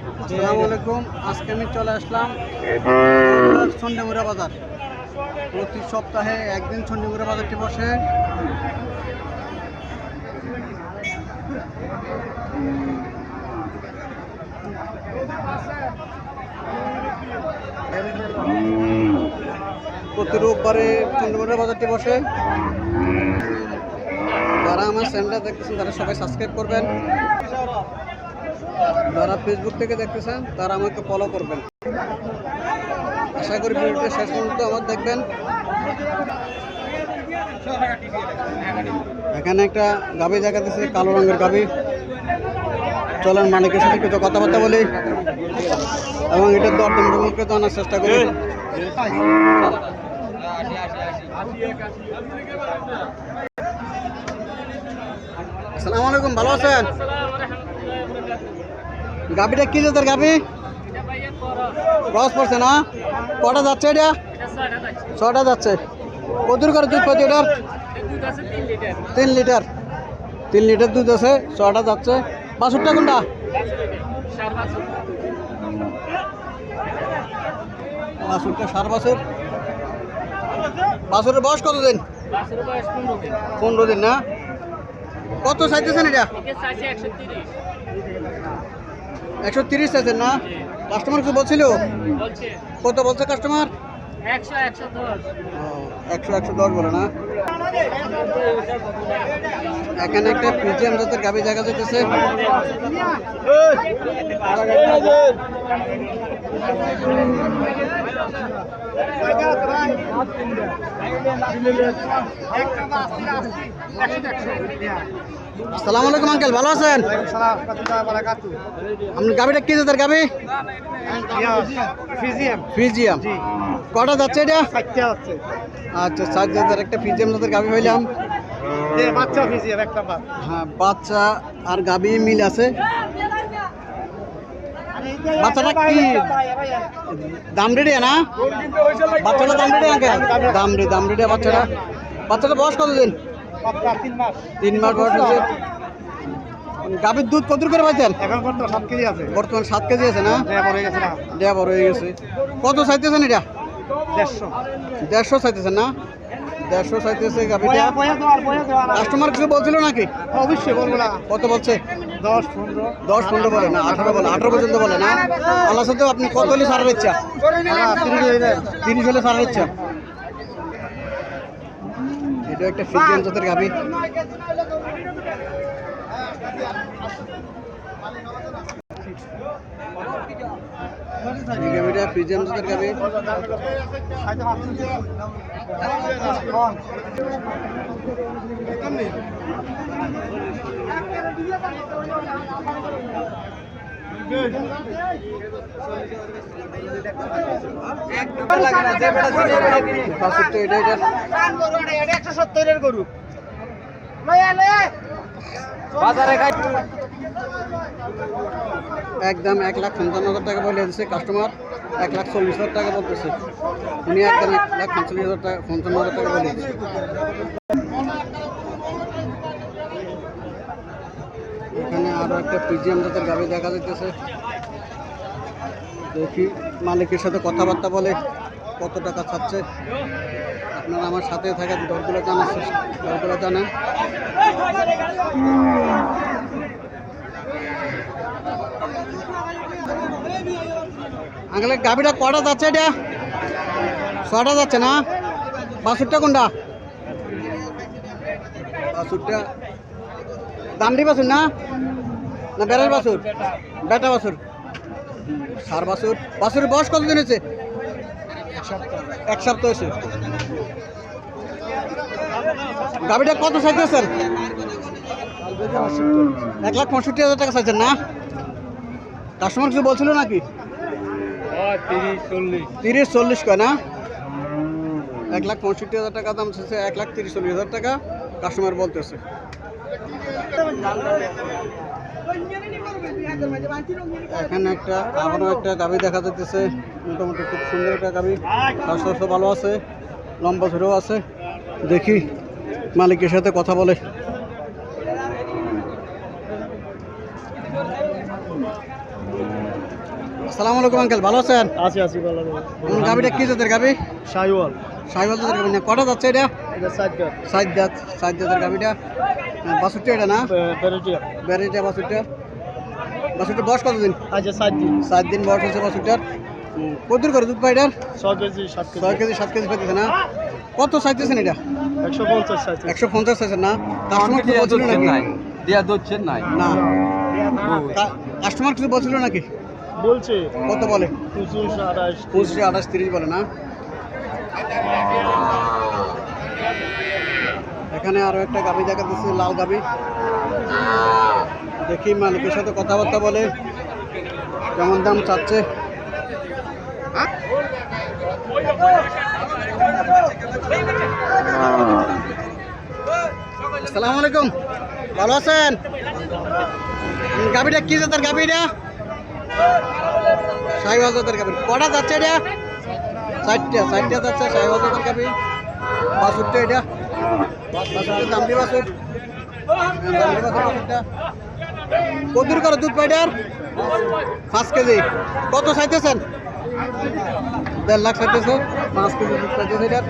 আসসালামু আলাইকুম। আজকে আমি চলে আসলাম সন্ডেমুরা বাজার। প্রতি সপ্তাহে একদিন সন্ডেমুরা বাজারটি বসে। প্রতি রোববারে চন্দ্রমুড়া বাজারটি বসে। যারা আমার চ্যানেলটা দেখতেছেন, তারা সবাই সাবস্ক্রাইব করবেন। যারা ফেসবুক থেকে দেখতেছেন, তারা আমাকে ফলো করবেন। আশা করি ভিডিওটা শেষ পর্যন্ত আমার দেখবেন। এখানে একটা গাবি দেখাতেছে কালো রঙের গাবি চলেন মালিকের সাথে কিছু কথাবার্তা বলি। এবং এটার দরদাম সম্পর্কে জানার চেষ্টা করি। আসসালামু আলাইকুম, ভালো আছেন? গাবিটা কি জাতের গাবি ক্রস পড়ছে না? কটা যাচ্ছে এটা? ছটা যাচ্ছে। কদূর করে দুধ পাচ্ছি এটার? তিন লিটার। তিন লিটার দুধ আছে ছটা যাচ্ছে। বাছুরটা কোনটা? বাছুরটা সার বাছুর। বাছুরের বয়স কতদিন? পনেরো দিন। না? কত চাইতেছেন এটা? একশো তিরিশ চাইছেন না? কাস্টমার কি বলছিল? কত বলছে কাস্টমার একশো একশো দশ। বলে না? এখানে একটা পিজিএম জাতের গাভি দেখা যাইতেছে। আসসালামু আলাইকুম আঙ্কেল ভালো আছেন? আপনি গাভিটা কি জাতের গাভি ফিজিয়াম। কটা যাচ্ছে এটা? আচ্ছা সাত জাতের একটা ফিজিয়াম জাতের গাভি হইলাম হ্যাঁ বাচ্চা আর গাভি মিল আছে। বাচ্চাটা কি? দাম রেডি না? বাচ্চাটা দাম রেডি আঙ্কেল? দাম রে দাম রেডি বাচ্চাটা। বাচ্চাটা বয়স কতদিন? তিন মাস। বয়স গাভীর দুধ কত করে পাইছেন? এখন সাত কেজি আছে। বর্তমান সাত কেজি আছে না? দেয়া বড় হয়ে গেছে। কত চাইতেছেন এটা? দেড়শো। দেড়শো চাইতেছেন না? দেড়শো চাইতেছে গাভীটা। কাস্টমার কিছু বলছিল নাকি? অবশ্যই বলব না। কত বলছে? দশ পনেরো। দশ পনেরো বলে না আঠারো বলে আঠারো পর্যন্ত বলে না? আল্লাহ সাথে আপনি কত হলে সারার ইচ্ছা? তিরিশ হয়ে হলে সারার ইচ্ছা। এটা একটা ফিজিয়ান জাতের গাভী। এই গাভীটা ফিজিয়ান জাতের এটা একদম এক লাখ পঞ্চান্ন হাজার টাকা বলে দিচ্ছে কাস্টমার এক লাখ চল্লিশ হাজার টাকা বলতেছে। উনি একদম এক লাখ পঞ্চান্ন হাজার টাকা পঞ্চান্ন হাজার টাকা বলে দিচ্ছে আরও একটা পিজিএম জাতের গাড়ি দেখা যাইতেছে। দেখি মালিকের সাথে কথাবার্তা বলে কত টাকা চাচ্ছে আপনারা আমার সাথে থাকা দরগুলো চেষ্টা দরগুলো জানান। আঙ্কেল গাভিটা কটা যাচ্ছে এটা? ছটা যাচ্ছে না? বাছুরটা কোনটা? বাছুরটা দামড়ি বাছুর না? না বেড়ার বাছুর। বেটা বাছুর। সার বাছুর। বাছুরের বয়স কতদিন হয়েছে? এক সপ্তাহ হয়েছে। গাভিটা কত চাইতেছেন? এক লাখ পঁয়ষট্টি হাজার টাকা চাইছেন না? কাস্টমার কিছু বলছিল নাকি? তিরিশ, চল্লিশ কয় না? এক লাখ পঁয়ষট্টি হাজার টাকা দাম চাইছে, এক লাখ তিরিশ, চল্লিশ হাজার টাকা কাস্টমার বলতেছে। এখানে একটা আবারও একটা গাভি দেখা যাইতেছে। মোটামুটি খুব সুন্দর একটা গাভি। স্বাস্থ্য ভালো আছে লম্বা ঝুড়েও আছে। দেখি মালিকের সাথে কথা বলে। আসসালামু আলাইকুম আঙ্কেল ভালো আছেন? আছি আছি ভালো গাবিটা কি জাতের গাবি শাহিওয়াল সাইবাল জাতের গাবি না কটা যাচ্ছে এটা? সাইড জাত সাইড জাতের গাবিটা বাসুরটা এটা না? বেরেটিয়া। ব্যারেটা বাসুরটা বাসুরটা বয়স কতদিন? আচ্ছা সাইড দিন। সাত দিন বয়স হয়েছে বাসুরটার কদুর করে দুধ পাইটার ছ কেজি সাত কেজি। ছয় কেজি সাত কেজি পাইতেছে না? কত চাইতেছেন এটা? একশো পঞ্চাশ একশো পঞ্চাশ চাইছেন না? কাস্টমার কিছু বলছিল নাকি? দিয়া দোচ্ছেন নাই। না। কাস্টমার কিছু বলছিল নাকি? বলছে। কত বলে? পঁচিশ আঠাশ পঁচিশে আঠাশ তিরিশ বলে না? এখানে আরও একটা গাবি দেখা যাচ্ছে লাল গাবি দেখি মালিকের সাথে কথাবার্তা বলে, কেমন দাম চাচ্ছে। আসসালামু আলাইকুম। ভালো আছেন? গাবিটা কি জাতের গাবিটা সাইওয়াল জাতের গাবি কটা যাচ্ছে এটা? চারটা চারটা যাচ্ছে সাইওয়াল জাতের গাবি বাসুরটা এটা। কদুর করে দুধ পাইটার পাঁচ কেজি। কত চাইতেছেন? দেড় লাখ চাইতেছে, পাঁচ কেজি দুধ এটার।